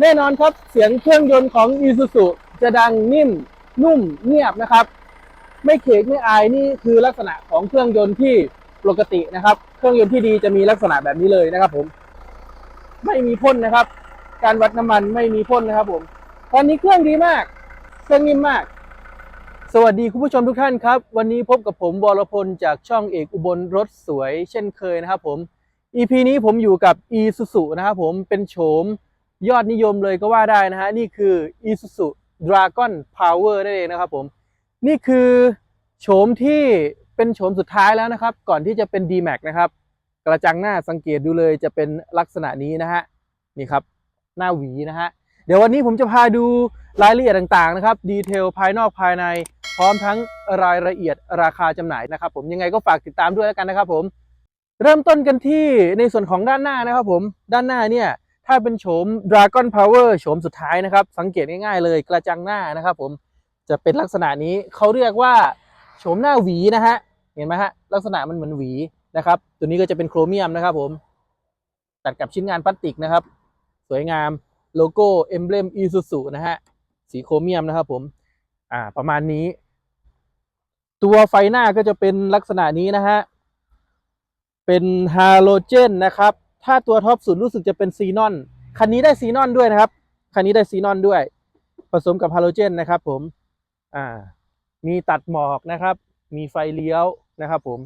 แน่นอนครับเสียงเครื่องยนต์ของ Isuzu จะดังนิ่มนุ่มเงียบนะครับ ไม่เขกไม่อายนี่คือลักษณะของเครื่องยนต์ที่ปกตินะครับ เครื่องยนต์ที่ดีจะมีลักษณะแบบนี้เลยนะครับผมไม่มีพ่นนะครับ การวัดน้ำมันไม่มีพ่นนะครับ ผม ตอนนี้เครื่องดีมาก เครื่องนิ่มมาก สวัสดีคุณผู้ชมทุกท่านครับ วันนี้พบกับผมวรพลจากช่องเอกอุบลรถสวย เช่นเคยนะครับผม EP นี้ผมอยู่กับ Isuzu นะครับผมเป็นโฉม ยอดนิยมเลยก็ว่าได้นะฮะ นี่คือ Isuzu Dragon Power นั่นเองนะครับผม นี่คือโฉมที่เป็นโฉมสุดท้ายแล้วนะครับ ก่อนที่จะเป็น D-Max นะครับ กระจังหน้าสังเกตดูเลยจะเป็นลักษณะนี้นะฮะ นี่ครับ หน้าหวีนะฮะ เดี๋ยววันนี้ผมจะพาดูรายละเอียดต่างๆนะครับ ดีเทลภายนอกภายใน พร้อมทั้งรายละเอียดราคาจำหน่ายนะครับ ผมยังไงก็ฝากติดตามด้วยแล้วกันนะครับผม เริ่มต้นกันที่ในส่วนของด้านหน้านะครับผม ด้านหน้าเนี่ย ถ้าเป็นโฉม Dragon Power โฉมสุดท้ายนะครับ สังเกตง่ายๆเลยกระจังหน้านะครับ ผมจะเป็นลักษณะนี้เขาเรียกว่าโฉมหน้าหวีนะฮะเห็นไหมฮะลักษณะมันเหมือนหวีนะครับ ตัวนี้ก็จะเป็นโครเมียมนะครับ ผมตัดกับชิ้นงานพลาสติกนะครับ สวยงามโลโก้เอมเบลมอีซูซูนะฮะสีโครเมียมนะครับ ผมอ่าประมาณนี้ ตัวไฟหน้าก็จะเป็นลักษณะนี้นะฮะเป็นฮาโลเจนนะครับ ถ้าตัวท็อปสุดรู้สึกจะเป็นซีนอน คันนี้ได้ซีนอนด้วยนะครับ คันนี้ได้ซีนอนด้วย ผสมกับฮาโลเจนนะครับผม อ่า มีตัดหมอกนะครับ มีไฟเลี้ยวนะครับผม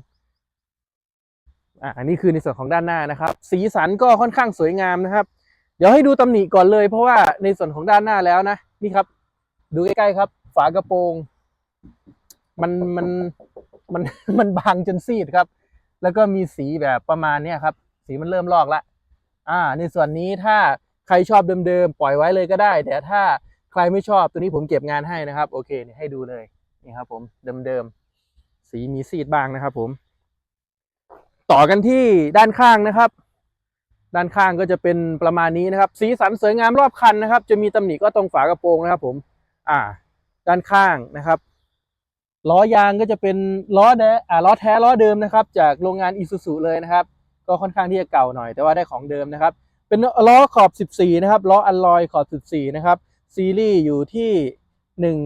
อ่า อันนี้คือในส่วนของด้านหน้านะครับ สีสันก็ค่อนข้างสวยงามนะครับ เดี๋ยวให้ดูตำหนิก่อนเลย เพราะว่าในส่วนของด้านหน้าแล้วนะ นี่ครับ ดูใกล้ๆครับ ฝากระโปรง มัน มัน มัน มันบางจนซีดครับ แล้วก็มีสีแบบประมาณเนี้ยครับ สีมันเริ่มลอกละอ่า ในส่วนนี้ถ้าใครชอบเดิมๆปล่อยไว้เลยก็ได้ แต่ถ้าใครไม่ชอบตัวนี้ผมเก็บงานให้นะครับ โอเคนี่ให้ดูเลยนี่ครับผมเดิมๆสีมีซีดบ้างนะครับ ผม ต่อกันที่ด้านข้างนะครับ ด้านข้างก็จะเป็นประมาณนี้นะครับ สีสันสวยงามรอบคันนะครับ จะมีตำหนิก็ตรงฝากระโปรงนะครับ ผม อ่า ด้านข้างนะครับล้อยางก็จะเป็นล้อแดอ่าล้อแท้ล้อเดิมนะครับ จากโรงงานอิซูซุเลยนะครับ ก็ค่อนข้างที่จะเก่าหน่อย แต่ว่าได้ของเดิมนะครับ เป็นล้อขอบ 14 นะครับ ล้ออัลลอยขอบ 14 นะครับ ซีรีส์อยู่ที่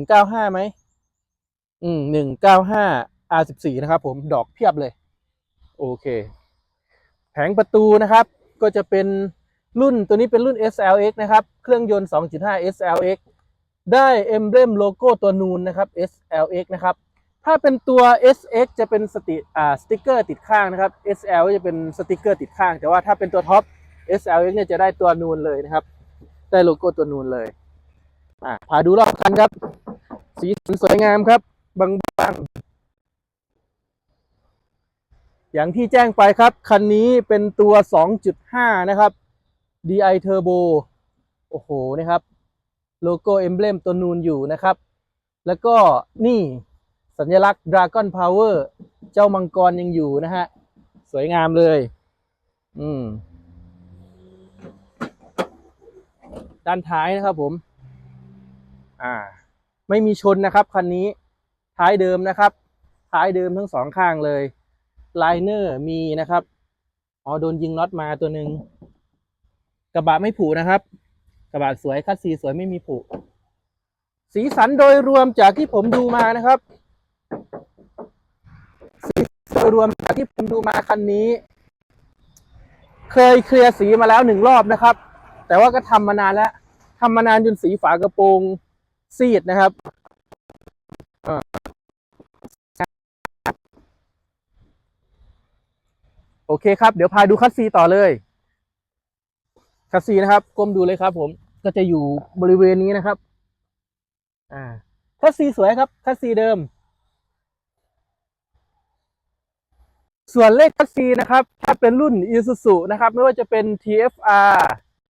195ไหมอืม195 R14 นะครับผม ดอกเพียบเลย โอเค แผงประตูนะครับ ก็จะเป็นรุ่นตัวนี้เป็นรุ่น SLX นะครับ เครื่องยนต์ 2.5 SLX ได้เอมเบรมโลโก้ตัวนูนนะครับ SLX นะครับ ถ้าเป็นตัว SX จะเป็นสติอ่าสติกเกอร์ติดข้างนะครับ SL ก็จะเป็นสติกเกอร์ติดข้าง แต่ว่าถ้าเป็นตัวท็อป SLX เนี่ยจะได้ตัวนูนเลยนะครับ ได้โลโก้ตัวนูนเลยอ่าพาดูรอบคันครับ สีสันสวยงามครับบางๆอย่างที่แจ้งไปครับ คันนี้เป็นตัว 2.5 นะครับ DI Turbo โอ้โหนะครับ โลโก้เอมเบลมตัวนูนอยู่นะครับ แล้วก็นี่ สัญลักษณ์ Dragon Power เจ้ามังกรยังอยู่นะฮะ สวยงามเลย อืม ด้านท้ายนะครับผม อ่า ไม่มีชนนะครับคันนี้ ท้ายเดิมนะครับ ท้ายเดิมทั้งสองข้างเลย ไลเนอร์มีนะครับ อ๋อ โดนยิงน็อตมาตัวหนึ่ง กระบะไม่ผุนะครับ กระบะสวยคัสซีสวยไม่มีผุสีสันโดยรวมจากที่ผมดูมานะครับสีสันโดย รวมจากที่ผมดูมาคันนี้ เคยเคลียร์สีมาแล้วหนึ่งรอบนะครับ แต่ว่าก็ทำมานานแล้วทำมานานจนสีฝากระโปรงซีดนะครับโอเคครับ เดี๋ยวพาดูคัสซีต่อเลย คัสซีนะครับก้มดูเลยครับ ผมก็จะอยู่บริเวณนี้นะครับ อ่าคัสซีสวยครับ คัสซีเดิม ส่วนเลขคัสซีนะครับ ถ้าเป็นรุ่น Isuzu นะครับ ไม่ว่าจะเป็น TFR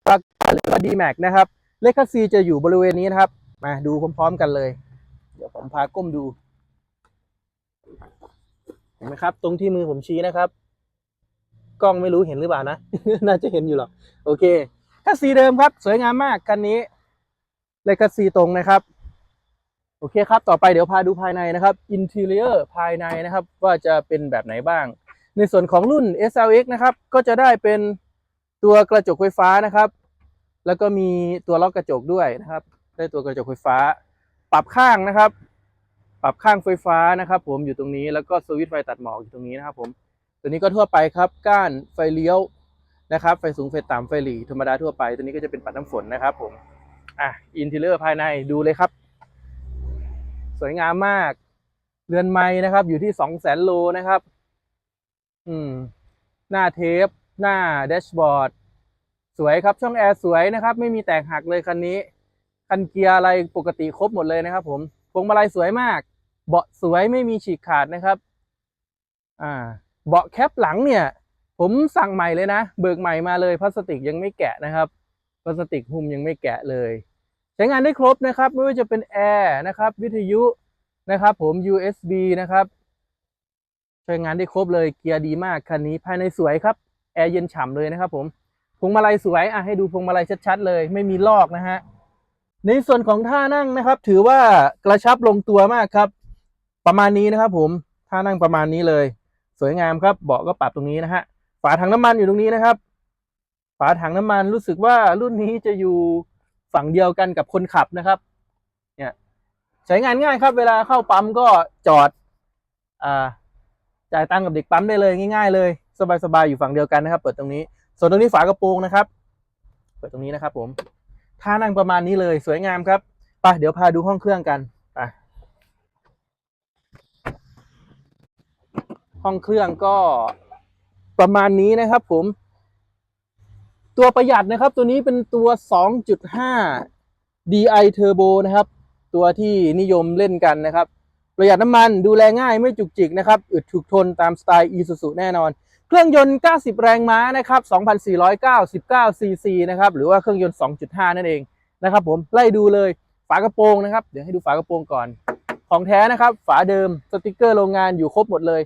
ปากหรือว่า D-Max นะครับ เลขคัสซีจะอยู่บริเวณนี้นะครับ มาดูพร้อมๆกันเลย เดี๋ยวผมพาก้มดู เห็นไหมครับ ตรงที่มือผมชี้นะครับ กล้องไม่รู้เห็นหรือเปล่านะ น่าจะเห็นอยู่หรอก โอเคคัสซีเดิมครับ สวยงามมากคันนี้ เลขคัสซีตรงนะครับ โอเคครับ ต่อไปเดี๋ยวพาดูภายในนะครับ อินเท i ร์ภายในนะครับ ว่าจะเป็นแบบไหนบ้าง ในส่วนของรุ่น SLX นะครับ ก็จะได้เป็นตัวกระจกไฟฟ้านะครับ แล้วก็มีตัวล็อกกระจกด้วยนะครับ ได้ตัวกระจกไฟฟ้า ปรับข้างนะครับ ปรับข้างไฟฟ้านะครับ ผมอยู่ตรงนี้แล้วก็สวิตช์ไฟตัดหมอกอยู่ตรงนี้นะครับ ผมตัวนี้ก็ทั่วไปครับ ก้านไฟเลี้ยวนะครับ ไฟสูงไฟต่ำไฟหลีธรรมดาทั่วไป ตัวนี้ก็จะเป็นปัดน้ำฝนนะครับ ผมอะอินเทเลียร์ภายในดูเลยครับ สวยงามมากเรือนไม้นะครับ อยู่ที่สองแสนโลนะครับ อืม หน้าเทป หน้าแดชบอร์ด สวยครับ ช่องแอร์สวยนะครับ ไม่มีแตกหักเลยคันนี้ คันเกียร์อะไรปกติครบหมดเลยนะครับ ผมพวงมาลัยสวยมาก เบาะสวยไม่มีฉีกขาดนะครับ อ่า เบาะแคปหลังเนี่ย ผมสั่งใหม่เลยนะ เบิกใหม่มาเลย พลาสติกยังไม่แกะนะครับพลาสติกหุ้มยังไม่แกะเลย ใช้งานได้ครบนะครับ ไม่ว่าจะเป็นแอร์นะครับ วิทยุนะครับ ผม USB นะครับ ใช้งานได้ครบเลยเกียร์ดีมากคันนี้ภายในสวยครับแอร์เย็นฉ่ำเลยนะครับผมพวงมาลัยสวยอะให้ดูพวงมาลัยชัดๆ เลย ไม่มีลอกนะฮะในส่วนของท่านั่งนะครับ ถือว่ากระชับลงตัวมากครับ ประมาณนี้นะครับ ผมท่านั่งประมาณนี้เลย สวยงามครับเบาะก็ปรับตรงนี้นะฮะฝาถังน้ำมันอยู่ตรงนี้นะครับ ฝาถังน้ำมันรู้สึกว่ารุ่นนี้จะอยู่ฝั่งเดียวกันกับคนขับนะครับ เนี่ยใช้งานง่ายครับ เวลาเข้าปั๊มก็จอดอ่า จ่ายตังกับเด็กปั๊มได้เลยง่ายๆเลยสบายๆอยู่ฝั่งเดียวกันนะครับ เปิดตรงนี้ ส่วนตรงนี้ฝากระโปรงนะครับ เปิดตรงนี้นะครับ ผมท่านั่งประมาณนี้เลยสวยงามครับไปเดี๋ยวพาดูห้องเครื่องกันไปห้องเครื่องก็ประมาณนี้นะครับ ผม ตัวประหยัดนะครับ ตัวนี้เป็นตัว 2.5 DI Turbo นะครับ ตัวที่นิยมเล่นกันนะครับ ประหยัดน้ำมันดูแลง่ายไม่จุกจิกนะครับอึดถูกทนตามสไตล์ Isuzu แน่นอน เครื่องยนต์ 90 แรงม้านะครับ 2,499 cc นะครับ หรือว่าเครื่องยนต์ 2.5 นั่นเองนะครับผมไล่ดูเลยฝากระโปรงนะครับ เดี๋ยวให้ดูฝากระโปรงก่อน ของแท้นะครับ ฝาเดิมสติกเกอร์โรงงานอยู่ครบหมดเลย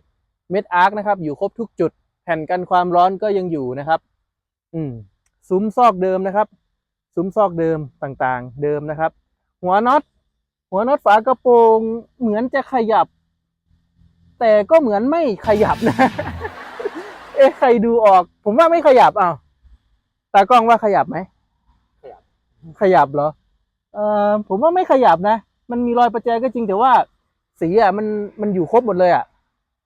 เม็ดอาร์คนะครับ อยู่ครบทุกจุด แผ่นกันความร้อนก็ยังอยู่นะครับ อืมซุ้มซอกเดิมนะครับ ซุ้มซอกเดิมต่างๆ เดิมนะครับ หัวน็อต หัวน็อตฝากระโปรงเหมือนจะขยับ แต่ก็เหมือนไม่ขยับนะ เอ๊ะใครดูออก ผมว่าไม่ขยับอ้าวตากล้องว่าขยับไหมขยับ ขยับเหรอ เอ่อผมว่าไม่ขยับนะ มันมีรอยประแจก็จริงแต่ว่า สีอะ มันมันอยู่ครบหมดเลยอะ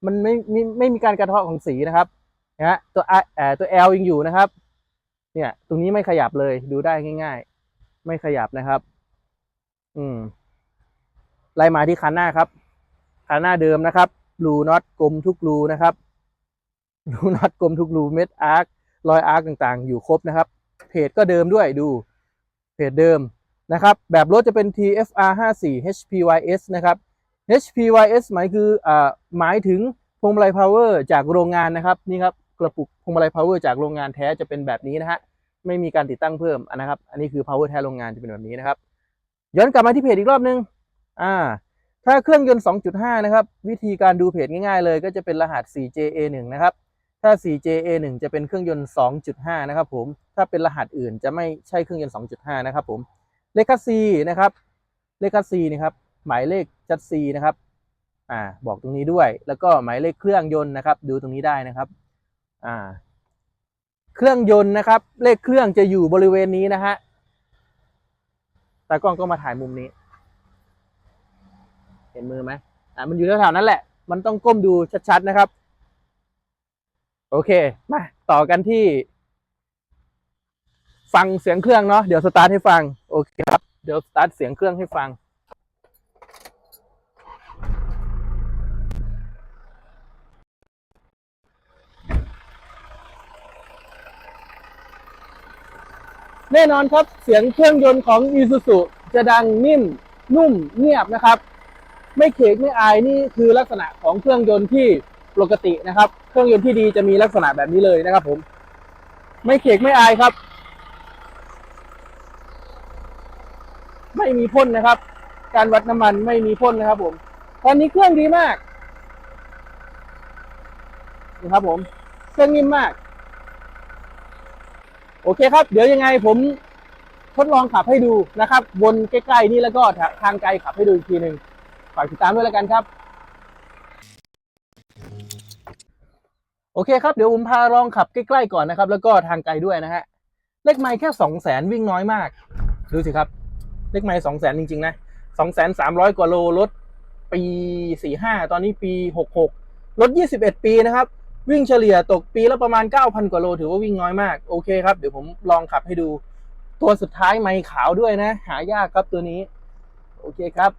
มันไม่ไม่ไม่มีการกระเทาะของสีนะครับนะฮะตัว R เอ่อตัว L ยังอยู่นะครับ เนี่ย ตรงนี้ไม่ขยับเลย ดูได้ง่าย ๆ ไม่ขยับนะครับ อืม ไล่มาที่คันหน้าครับคันหน้าเดิมนะครับรูน็อตกลมทุกรูนะครับรูน็อตกลมทุกรูเม็ดอาร์ครอยอาร์คต่างๆ อยู่ครบนะครับ เพจก็เดิมด้วยดูเพจเดิมนะครับ แบบรถจะเป็น TFR 54 HPYS นะครับ HPYS หมายคืออ่าหมายถึงพวงมาลัย power จากโรงงานนะครับนี่ครับกระปุกพวงมาลัย power จากโรงงานแท้จะเป็นแบบนี้นะฮะไม่มีการติดตั้งเพิ่มนะครับ อันนี้คือ power แท้โรงงานจะเป็นแบบนี้นะครับ ย้อนกลับมาที่เพจอีกรอบนึง อ่า ถ้าเครื่องยนต์ 2.5 นะครับ วิธีการดูเพจง่ายๆเลย ก็จะเป็นรหัส 4JA1 นะครับ ถ้า 4JA1 จะเป็นเครื่องยนต์ 2.5 นะครับผม ถ้าเป็นรหัสอื่นจะไม่ใช่เครื่องยนต์ 2.5 นะครับผม เลขคัสซีนะครับ เลขคัสซีนะครับ หมายเลขจัดซีนะครับ อ่า บอกตรงนี้ด้วย แล้วก็หมายเลขเครื่องยนต์นะครับ ดูตรงนี้ได้นะครับ อ่า เครื่องยนต์นะครับ เลขเครื่องจะอยู่บริเวณนี้นะฮะตากล้องก็มาถ่ายมุมนี้ เห็นมือไหมอ่ามันอยู่แถวๆนั้นแหละ มันต้องก้มดูชัดๆนะครับ โอเค มาต่อกันที่ ฟังเสียงเครื่องเนาะเดี๋ยวสตาร์ทให้ฟัง โอเคครับ เดี๋ยวสตาร์ทเสียงเครื่องให้ฟังแน่นอนครับเสียงเครื่องยนต์ของ Isuzu จะดังนิ่มนุ่มเงียบนะครับ ไม่เขกไม่อายนี่คือลักษณะของเครื่องยนต์ที่ปกตินะครับ เครื่องยนต์ที่ดีจะมีลักษณะแบบนี้เลยนะครับ ผม ไม่เขกไม่อายครับ ไม่มีพ่นนะครับ การวัดน้ำมันไม่มีพ่นนะครับ ผม ตอนนี้เครื่องดีมากนะครับ ผมเครื่องนิ่มมาก โอเคครับ เดี๋ยวยังไงผมทดลองขับให้ดูนะครับ วนใกล้ๆนี่แล้วก็ทางไกลขับให้ดูอีกทีหนึ่ง ฝากติดตามด้วยแล้วกันครับ โอเคครับ เดี๋ยวผมพาลองขับใกล้ๆก่อนนะครับ แล้วก็ทางไกลด้วยนะฮะ เลขไมล์แค่สองแสนวิ่งน้อยมาก ดูสิครับ เลขไมล์สองแสนจริงๆนะสองแสนสามร้อยกว่าโลรถปีสี่ห้าตอนนี้ปีหกหกรถยี่สิบเอ็ดปีนะครับ วิ่งเฉลี่ยตกปีละประมาณ9,000กว่าโล ถือว่าวิ่งน้อยมาก โอเคครับ เดี๋ยวผมลองขับให้ดูตัวสุดท้ายไมค์ขาวด้วยนะ หายากครับตัวนี้ โอเคครับ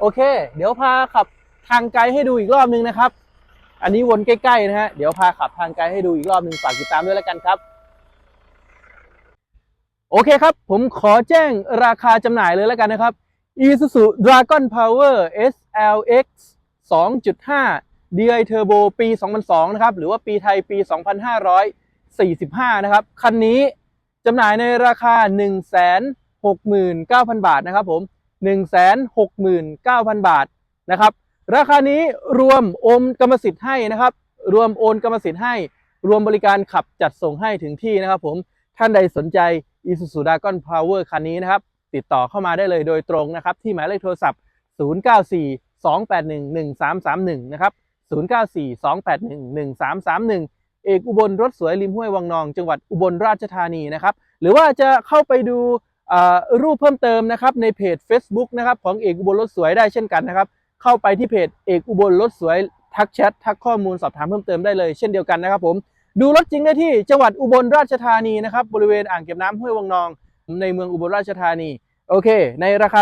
โอเค เดี๋ยวพาขับทางไกลให้ดูอีกรอบนึงนะครับ อันนี้วนใกล้ๆนะฮะ เดี๋ยวพาขับทางไกลให้ดูอีกรอบหนึ่งฝากติดตามด้วยแล้วกันครับ โอเคครับ ผมขอแจ้งราคาจำหน่ายเลยแล้วกันนะครับ Isuzu Dragon Power SLX 2.5 DI Turbo ปี 2002 นะครับ หรือว่าปีไทยปี 2545 นะครับ คันนี้จำหน่ายในราคา 169,000 บาทนะครับผม 169,000 บาทนะครับ ราคานี้รวมโอนกรรมสิทธิ์ให้นะครับ รวมโอนกรรมสิทธิ์ให้ รวมบริการขับจัดส่งให้ถึงที่นะครับผม ท่านใดสนใจ Isuzu Dragon Power คันนี้นะครับ ติดต่อเข้ามาได้เลยโดยตรงนะครับ ที่หมายเลขโทรศัพท์ 0942811331 นะครับ 0942811331 เอกอุบลรถสวยริมห้วยวังนอง จังหวัดอุบลราชธานีนะครับหรือว่าจะเข้าไปดูรูปเพิ่มเติมนะครับในเพจ Facebook นะครับของเอกอุบลรถสวยได้เช่นกันนะครับเข้าไปที่เพจเอกอุบลรถสวยทักแชททักข้อมูลสอบถามเพิ่มเติมได้เลยเช่นเดียวกันนะครับผมดูรถจริงได้ที่จังหวัดอุบลราชธานีนะครับบริเวณอ่างเก็บน้ำห้วยวังนอง ในเมืองอุบลราชธานี โอเค ในราคา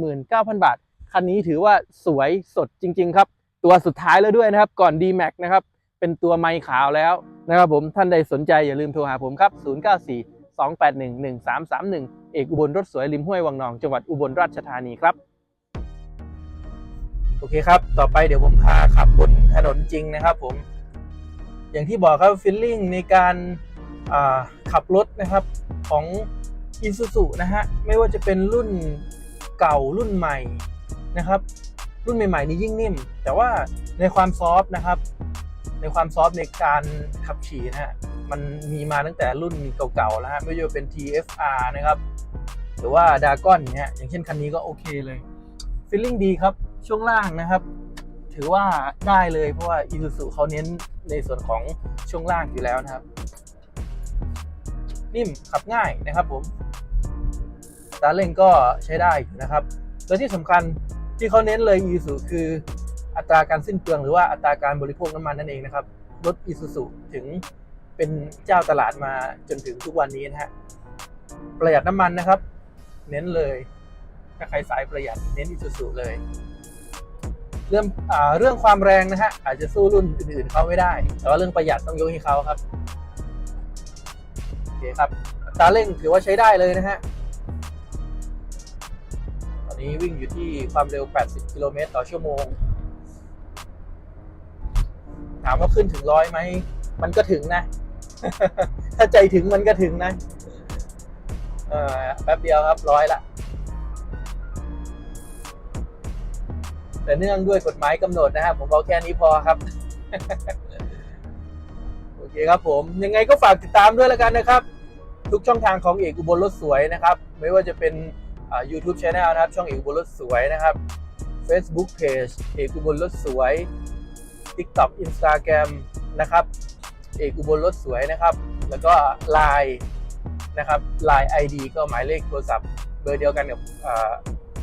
169,000 บาท คันนี้ถือว่าสวยสดจริง ๆ ครับ ตัวสุดท้ายแล้วด้วยนะครับ ก่อน D-Max นะครับ เป็นตัวไมค์ขาวแล้วนะครับผมท่านใดสนใจอย่าลืมโทรหาผมครับ 094 281 1331 เอกอุบลรถสวยริมห้วยวังนอง จังหวัดอุบลราชธานีครับ โอเคครับ ต่อไปเดี๋ยวผมพาขับบนถนนจริงนะครับผม อย่างที่บอกครับฟิลลิ่งในการาขับรถนะครับของ i s u z u นะฮะ ไม่ว่าจะเป็นรุ่นเก่ารุ่นใหม่นะครับ รุ่นใหม่ๆนี้ยิ่งนิ่ม แต่ว่าในความซอฟต์นะครับ ในความซอฟต์ในการขับขี่นะฮะมันมีมาตั้งแต่รุ่นเก่าๆแล้วฮะไม่ว่าจะเป็น TFR นะครับ หรือว่า d a g o n เนี่ยอย่างเช่นคันนี้ก็โอเคเลยฟีลลิ่งดีครับช่วงล่างนะครับ ถือว่าได้เลยเพราะว่า Isuzu เขาเน้นในส่วนของช่วงล่างอยู่แล้วนะครับ นิ่มขับง่ายนะครับผมตาเร่งก็ใช้ได้นะครับและที่สำคัญ ที่เขาเน้นเลย Isuzu คืออัตราการสิ้นเปลืองหรือว่าอัตราการบริโภคน้ำมันนั่นเองนะครับรถ Isuzu ถึงเป็นเจ้าตลาดมาจนถึงทุกวันนี้นะฮะประหยัดน้ำมันนะครับ เน้นเลยถ้าใครสายประหยัดเน้น Isuzu เลย เรื่องอาเรื่องความแรงนะฮะอาจจะสู้รุ่นอื่นๆเขาไม่ได้ แต่ว่าเรื่องประหยัดต้องยกให้เขาครับโอเคครับอัตราเร่งถือว่าใช้ได้เลยนะฮะ นี้วิ่งอยู่ที่ความเร็ว 80 กิโลเมตรต่อชั่วโมง ถามว่าขึ้นถึงร้อยไหม มันก็ถึงนะ ถ้าใจถึงมันก็ถึงนะ เออแป๊บเดียวครับร้อยละ แต่เนื่องด้วยกฎหมายกำหนดนะครับผมเอาแค่นี้พอครับ โอเคครับผม ยังไงก็ฝากติดตามด้วยแล้วกันนะครับ ทุกช่องทางของเอกอุบลรถสวยนะครับ ไม่ว่าจะเป็น อ่า YouTube Channel นะครับ ช่องเอกอุบลรถสวยนะครับ Facebook Page เอกอุบลรถสวย TikTok Instagram นะครับ เอกอุบลรถสวยนะครับ แล้วก็ Line นะครับ Line ID ก็หมายเลขโทรศัพท์เบอร์เดียวกันกับอ่า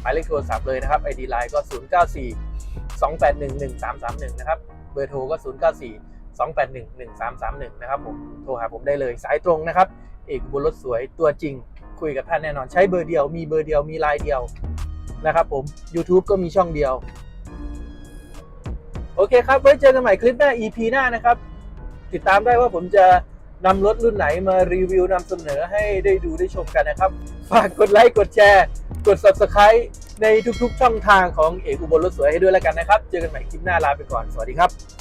หมายเลขโทรศัพท์เลยนะครับ ID Line ก็ 094 281 1331 นะครับ เบอร์โทรก็ 094 281 1331 นะครับผม โทรหาผมได้เลยสายตรงนะครับ เอกบุญรถสวยตัวจริง คุยกับท่านแน่นอน ใช้เบอร์เดียว มีเบอร์เดียว มีไลน์เดียวนะครับผม YouTube ก็มีช่องเดียว โอเคครับ ไว้เจอกันใหม่คลิปหน้า EP หน้านะครับ ติดตามได้ว่าผมจะนำรถรุ่นไหนมารีวิวนำเสนอให้ได้ดูได้ชมกันนะครับ ฝากกดไลค์ กดแชร์ กด Subscribe ในทุกๆ ช่องทางของเอกอุบลรถสวยให้ด้วยแล้วกันนะครับ เจอกันใหม่คลิปหน้าลาไปก่อน สวัสดีครับ